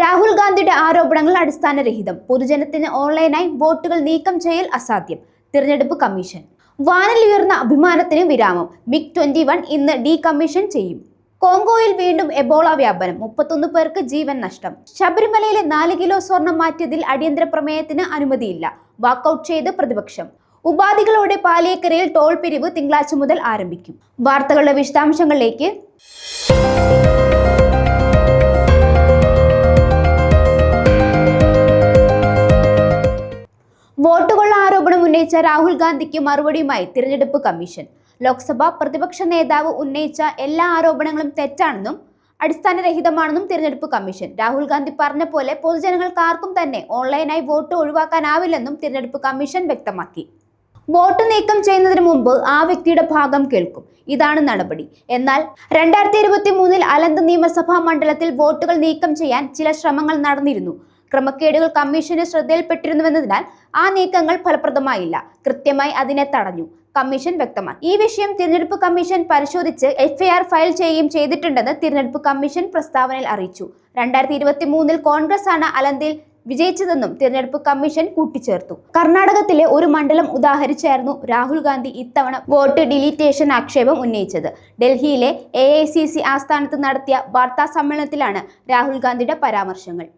രാഹുൽ ഗാന്ധിയുടെ ആരോപണങ്ങൾ അടിസ്ഥാനരഹിതം. പൊതുജനത്തിന് ഓൺലൈനായി വോട്ടുകൾ നീക്കം ചെയ്യൽ അസാധ്യം. തിരഞ്ഞെടുപ്പ് കമ്മീഷൻ. വാനലുയർന്ന അഭിമാനത്തിന് വിരാമം. മിഗ് ട്വന്റി വൺ ഇന്ന് ഡീകമ്മീഷൻ ചെയ്യും. കോങ്കോയിൽ വീണ്ടും എബോള വ്യാപനം. മുപ്പത്തൊന്ന് പേർക്ക് ജീവൻ നഷ്ടം. ശബരിമലയിലെ നാല് കിലോ സ്വർണം മാറ്റിയതിൽ അടിയന്തര പ്രമേയത്തിന് അനുമതിയില്ല. വാക്കൌട്ട് ചെയ്ത് പ്രതിപക്ഷം. ഉപാധികളോടെ പാലിയേക്കരയിൽ ടോൾ പിരിവ് തിങ്കളാഴ്ച മുതൽ ആരംഭിക്കും. വാർത്തകളുടെ വിശദാംശങ്ങളിലേക്ക് വോട്ടുകൊള്ള ആരോപണം ഉന്നയിച്ച രാഹുൽ ഗാന്ധിക്ക് മറുപടിയുമായി തിരഞ്ഞെടുപ്പ് കമ്മീഷൻ. ലോക്സഭ പ്രതിപക്ഷ നേതാവ് ഉന്നയിച്ച എല്ലാ ആരോപണങ്ങളും തെറ്റാണെന്നും അടിസ്ഥാനരഹിതമാണെന്നും തിരഞ്ഞെടുപ്പ് കമ്മീഷൻ. രാഹുൽ ഗാന്ധി പറഞ്ഞ പോലെ പൊതുജനങ്ങൾക്ക് ആർക്കും തന്നെ ഓൺലൈനായി വോട്ട് ഒഴിവാക്കാനാവില്ലെന്നും തിരഞ്ഞെടുപ്പ് കമ്മീഷൻ വ്യക്തമാക്കി. വോട്ട് നീക്കം ചെയ്യുന്നതിന് മുമ്പ് ആ വ്യക്തിയുടെ ഭാഗം കേൾക്കും. ഇതാണ് നടപടി. എന്നാൽ രണ്ടായിരത്തി ഇരുപത്തി മൂന്നിൽ അലന്ത് നിയമസഭാ മണ്ഡലത്തിൽ വോട്ടുകൾ നീക്കം ചെയ്യാൻ ചില ശ്രമങ്ങൾ നടന്നിരുന്നു. ക്രമക്കേടുകൾ കമ്മീഷന് ശ്രദ്ധയിൽപ്പെട്ടിരുന്നുവെന്നതിനാൽ ആ നീക്കങ്ങൾ ഫലപ്രദമായില്ല. കൃത്യമായി അതിനെ തടഞ്ഞു. കമ്മീഷൻ വ്യക്തമാക്കി. ഈ വിഷയം തിരഞ്ഞെടുപ്പ് കമ്മീഷൻ പരിശോധിച്ച് എഫ്ഐആർ ഫയൽ ചെയ്യുകയും ചെയ്തിട്ടുണ്ടെന്ന് തിരഞ്ഞെടുപ്പ് കമ്മീഷൻ പ്രസ്താവനയിൽ അറിയിച്ചു. രണ്ടായിരത്തി ഇരുപത്തി മൂന്നിൽ കോൺഗ്രസ് ആണ് അലന്തിൽ വിജയിച്ചതെന്നും തിരഞ്ഞെടുപ്പ് കമ്മീഷൻ കൂട്ടിച്ചേർത്തു. കർണാടകത്തിലെ ഒരു മണ്ഡലം ഉദാഹരിച്ചായിരുന്നു രാഹുൽ ഗാന്ധി ഇത്തവണ വോട്ട് ഡിലീറ്റേഷൻ ആക്ഷേപം ഉന്നയിച്ചത്. ഡൽഹിയിലെ എ ആസ്ഥാനത്ത് നടത്തിയ വാർത്താ സമ്മേളനത്തിലാണ് രാഹുൽ ഗാന്ധിയുടെ പരാമർശങ്ങൾ.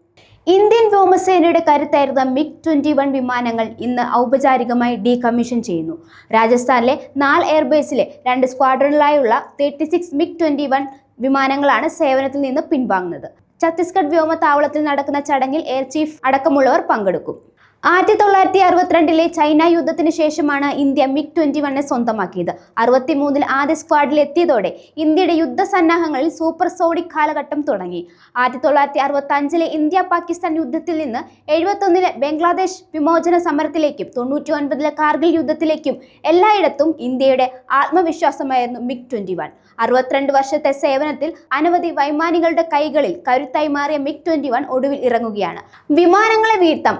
ഇന്ത്യൻ വ്യോമസേനയുടെ കരുത്തായിരുന്ന മിഗ് ട്വന്റി വൺ വിമാനങ്ങൾ ഇന്ന് ഔപചാരികമായി ഡീകമ്മീഷൻ ചെയ്യുന്നു. രാജസ്ഥാനിലെ നാല് എയർബേസിലെ രണ്ട് സ്ക്വാഡ്രണിലായുള്ള thirty six MiG twenty one വിമാനങ്ങളാണ് സേവനത്തിൽ നിന്ന് പിൻവാങ്ങുന്നത്. ഛത്തീസ്ഗഡ് വ്യോമതാവളത്തിൽ നടക്കുന്ന ചടങ്ങിൽ എയർ ചീഫ് അടക്കമുള്ളവർ പങ്കെടുക്കും. ആയിരത്തി തൊള്ളായിരത്തി അറുപത്തിരണ്ടിലെ ചൈന യുദ്ധത്തിന് ശേഷമാണ് ഇന്ത്യ മിഗ് ട്വന്റി വണ്ണെ സ്വന്തമാക്കിയത്. അറുപത്തിമൂന്നിൽ ആദ്യ സ്ക്വാഡിൽ എത്തിയതോടെ ഇന്ത്യയുടെ യുദ്ധസന്നാഹങ്ങളിൽ സൂപ്പർ സോണിക് കാലഘട്ടം തുടങ്ങി. ആയിരത്തി തൊള്ളായിരത്തി അറുപത്തി അഞ്ചിലെ ഇന്ത്യ പാകിസ്ഥാൻ യുദ്ധത്തിൽ നിന്ന് എഴുപത്തൊന്നിലെ ബംഗ്ലാദേശ് വിമോചന സമരത്തിലേക്കും തൊണ്ണൂറ്റി ഒൻപതിലെ കാർഗിൽ യുദ്ധത്തിലേക്കും എല്ലായിടത്തും ഇന്ത്യയുടെ ആത്മവിശ്വാസമായിരുന്നു മിഗ് ട്വന്റി വൺ. അറുപത്തിരണ്ട് വർഷത്തെ സേവനത്തിൽ അനവധി വൈമാനികളുടെ കൈകളിൽ കരുത്തായി മാറിയ മിഗ് ട്വന്റി വൺ ഒടുവിൽ ഇറങ്ങുകയാണ്. വിമാനങ്ങളെ വീഴ്ത്താം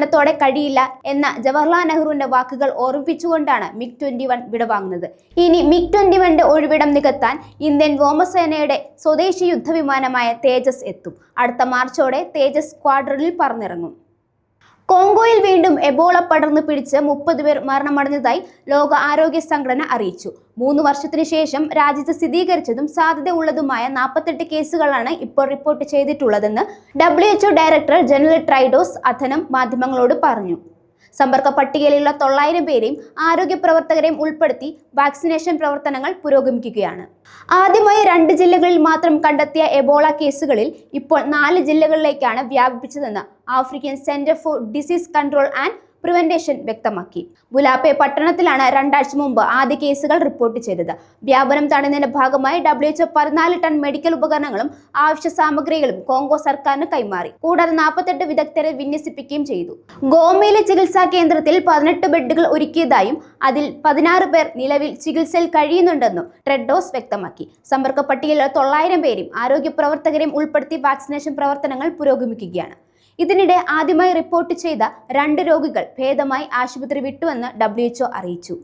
ആത്മാഭിമാനത്തോടെ കഴിയില്ല എന്ന ജവഹർലാൽ നെഹ്റുവിന്റെ വാക്കുകൾ ഓർമ്മിപ്പിച്ചുകൊണ്ടാണ് മിഗ് ട്വന്റി വൺ വിടവാങ്ങുന്നത്. ഇനി മിഗ് ട്വന്റി വണ്ണിന്റെ ഒഴിവിടം നികത്താൻ ഇന്ത്യൻ വ്യോമസേനയുടെ സ്വദേശി യുദ്ധവിമാനമായ തേജസ് എത്തും. അടുത്ത മാർച്ചോടെ തേജസ് സ്ക്വാഡ്രണിൽ പറന്നിറങ്ങും. കോങ്കോയിൽ വീണ്ടും എബോള പടർന്നു പിടിച്ച് മുപ്പത് പേർ മരണമടഞ്ഞതായി ലോക ആരോഗ്യ സംഘടന അറിയിച്ചു. മൂന്ന് വർഷത്തിനു ശേഷം രാജ്യത്ത് സ്ഥിരീകരിച്ചതും സാധ്യത ഉള്ളതുമായ നാൽപ്പത്തെട്ട് കേസുകളാണ് ഇപ്പോൾ report ചെയ്തിട്ടുള്ളതെന്ന് W director general Tedros Adhanom മാധ്യമങ്ങളോട് പറഞ്ഞു. സമ്പർക്ക പട്ടികയിലുള്ള തൊള്ളായിരം പേരെയും ആരോഗ്യ പ്രവർത്തകരെയും ഉൾപ്പെടുത്തി വാക്സിനേഷൻ പ്രവർത്തനങ്ങൾ പുരോഗമിക്കുകയാണ്. ആദ്യമായി രണ്ട് ജില്ലകളിൽ മാത്രം കണ്ടെത്തിയ എബോള കേസുകളിൽ ഇപ്പോൾ നാല് ജില്ലകളിലേക്കാണ് വ്യാപിപ്പിച്ചതെന്ന് African centre for disease control and prevention വ്യക്തമാക്കി. ബുലാപ്പെ പട്ടണത്തിലാണ് രണ്ടാഴ്ച മുമ്പ് ആദ്യ കേസുകൾ റിപ്പോർട്ട് ചെയ്തത്. വ്യാപനം തടയുന്നതിന്റെ ഭാഗമായി ഡബ്ല്യു എച്ച്ഒ പതിനാല് ടൺ മെഡിക്കൽ ഉപകരണങ്ങളും ആവശ്യ സാമഗ്രികളും കോങ്കോ സർക്കാരിന് കൈമാറി. കൂടാതെ നാൽപ്പത്തെട്ട് വിദഗ്ധരെ വിന്യസിപ്പിക്കുകയും ചെയ്തു. ഗോമയിലെ ചികിത്സാ കേന്ദ്രത്തിൽ പതിനെട്ട് ബെഡുകൾ ഒരുക്കിയതായും അതിൽ പതിനാറ് പേർ നിലവിൽ ചികിത്സയിൽ കഴിയുന്നുണ്ടെന്നും ട്രെഡോസ് വ്യക്തമാക്കി. സമ്പർക്ക പട്ടികയിൽ തൊള്ളായിരം പേരും ആരോഗ്യ പ്രവർത്തകരെയും ഉൾപ്പെടുത്തി വാക്സിനേഷൻ പ്രവർത്തനങ്ങൾ പുരോഗമിക്കുകയാണ്. ഇതിനിടെ ആദ്യമായി റിപ്പോർട്ട് ചെയ്ത രണ്ട് രോഗികൾ ഭേദമായി ആശുപത്രി വിട്ടുവെന്ന് ഡബ്ല്യുഎച്ച്ഒ അറിയിച്ചു.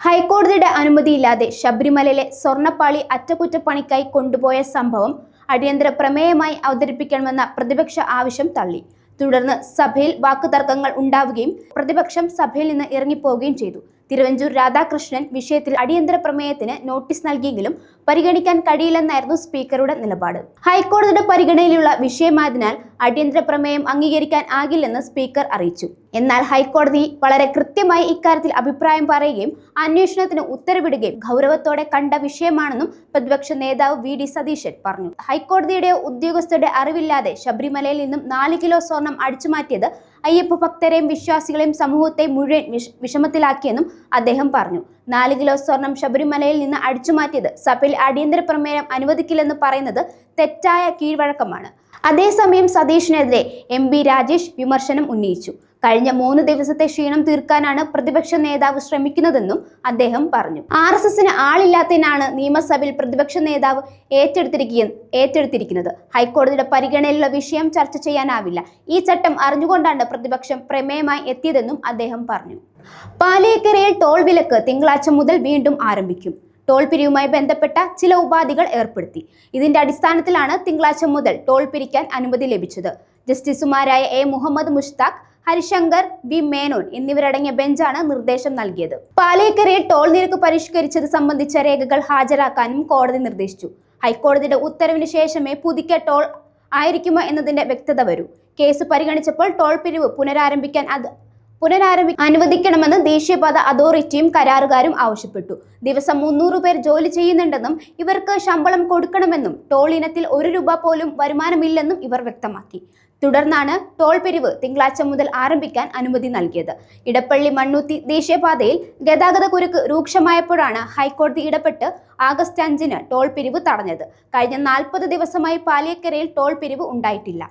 ഹൈക്കോടതിയുടെ അനുമതിയില്ലാതെ ശബരിമലയിലെ സ്വർണപ്പാളി അറ്റകുറ്റപ്പണിക്കായി കൊണ്ടുപോയ സംഭവം അടിയന്തര പ്രമേയമായി അവതരിപ്പിക്കണമെന്ന പ്രതിപക്ഷ ആവശ്യം തള്ളി. തുടർന്ന് സഭയിൽ വാക്കുതർക്കങ്ങൾ ഉണ്ടാവുകയും പ്രതിപക്ഷം സഭയിൽ നിന്ന് ഇറങ്ങിപ്പോവുകയും ചെയ്തു. തിരുവഞ്ചൂർ രാധാകൃഷ്ണൻ വിഷയത്തിൽ അടിയന്തര പ്രമേയത്തിന് നോട്ടീസ് നൽകിയെങ്കിലും പരിഗണിക്കാൻ കഴിയില്ലെന്നായിരുന്നു സ്പീക്കറുടെ നിലപാട്. ഹൈക്കോടതിയുടെ പരിഗണനയിലുള്ള വിഷയമായതിനാൽ അടിയന്തര പ്രമേയം അംഗീകരിക്കാൻ ആകില്ലെന്ന് സ്പീക്കർ അറിയിച്ചു. എന്നാൽ ഹൈക്കോടതി വളരെ കൃത്യമായി ഇക്കാര്യത്തിൽ അഭിപ്രായം പറയുകയും അന്വേഷണത്തിന് ഉത്തരവിടുകയും ഗൗരവത്തോടെ കണ്ട വിഷയമാണെന്നും പ്രതിപക്ഷ നേതാവ് വി ഡി സതീശൻ പറഞ്ഞു. ഹൈക്കോടതിയുടെ ഉദ്യോഗസ്ഥരുടെ അറിവില്ലാതെ ശബരിമലയിൽ നിന്നും നാല് കിലോ സ്വർണം അടിച്ചുമാറ്റിയത് അയ്യപ്പ ഭക്തരെയും വിശ്വാസികളെയും സമൂഹത്തെ മുഴുവൻ വിഷമത്തിലാക്കിയെന്നും അദ്ദേഹം പറഞ്ഞു. നാല് കിലോ സ്വർണം ശബരിമലയിൽ നിന്ന് അടിച്ചുമാറ്റിയത് സഭയിൽ അടിയന്തര പ്രമേയം അനുവദിക്കില്ലെന്ന് പറയുന്നത് തെറ്റായ കീഴ്വഴക്കമാണ്. അതേസമയം സതീഷിനെതിരെ എം രാജേഷ് വിമർശനം ഉന്നയിച്ചു. കഴിഞ്ഞ മൂന്ന് ദിവസത്തെ ക്ഷീണം തീർക്കാനാണ് പ്രതിപക്ഷ നേതാവ് ശ്രമിക്കുന്നതെന്നും അദ്ദേഹം പറഞ്ഞു. ആർ എസ് എസിന് ആളില്ലാത്തതിനാണ് നിയമസഭയിൽ പ്രതിപക്ഷ നേതാവ് ഏറ്റെടുത്തിരിക്കുക ഏറ്റെടുത്തിരിക്കുന്നത്. ഹൈക്കോടതിയുടെ പരിഗണനയിലുള്ള വിഷയം ചർച്ച ചെയ്യാനാവില്ല. ഈ ചട്ടം അറിഞ്ഞുകൊണ്ടാണ് പ്രതിപക്ഷം പ്രമേയമായി എത്തിയതെന്നും അദ്ദേഹം പറഞ്ഞു. പാലേക്കരയിൽ ടോൾ വിലക്ക് തിങ്കളാഴ്ച മുതൽ വീണ്ടും ആരംഭിക്കും. ടോൾ പിരിവുമായി ബന്ധപ്പെട്ട ചില ഉപാധികൾ ഏർപ്പെടുത്തി. ഇതിന്റെ അടിസ്ഥാനത്തിലാണ് തിങ്കളാഴ്ച മുതൽ ടോൾ പിരിക്കാൻ അനുമതി ലഭിച്ചത്. ജസ്റ്റിസുമാരായ എ. മുഹമ്മദ് മുഷ്താഖ് ഹരിശങ്കർ വി. മേനോൻ എന്നിവരടങ്ങിയ ബെഞ്ചാണ് നിർദ്ദേശം നൽകിയത്. പാലേക്കരയിൽ ടോൾ നിരക്ക് പരിഷ്കരിച്ചത് സംബന്ധിച്ച രേഖകൾ ഹാജരാക്കാനും കോടതി നിർദ്ദേശിച്ചു. ഹൈക്കോടതിയുടെ ഉത്തരവിന് ശേഷമേ പുതുക്കിയ ടോൾ ആയിരിക്കുമോ എന്നതിന്റെ വ്യക്തത വരൂ. കേസ് പരിഗണിച്ചപ്പോൾ ടോൾ പിരിവ് പുനരാരംഭിക്കാൻ അത് പുനരാരംഭി അനുവദിക്കണമെന്ന് ദേശീയപാത അതോറിറ്റിയും കരാറുകാരും ആവശ്യപ്പെട്ടു. ദിവസം മുന്നൂറ് പേർ ജോലി ചെയ്യുന്നുണ്ടെന്നും ഇവർക്ക് ശമ്പളം കൊടുക്കണമെന്നും ടോൾ ഇനത്തിൽ ഒരു രൂപ പോലും വരുമാനമില്ലെന്നും ഇവർ വ്യക്തമാക്കി. തുടർന്നാണ് ടോൾ പിരിവ് തിങ്കളാഴ്ച മുതൽ ആരംഭിക്കാൻ അനുമതി നൽകിയത്. ഇടപ്പള്ളി മണ്ണൂത്തി ദേശീയപാതയിൽ ഗതാഗത കുരുക്ക് രൂക്ഷമായപ്പോഴാണ് ഹൈക്കോടതി ഇടപെട്ട് ആഗസ്റ്റ് അഞ്ചിന് ടോൾ പിരിവ് തടഞ്ഞത്. കഴിഞ്ഞ നാൽപ്പത് ദിവസമായി പാലിയക്കരയിൽ ടോൾ പിരിവ് ഉണ്ടായിട്ടില്ല.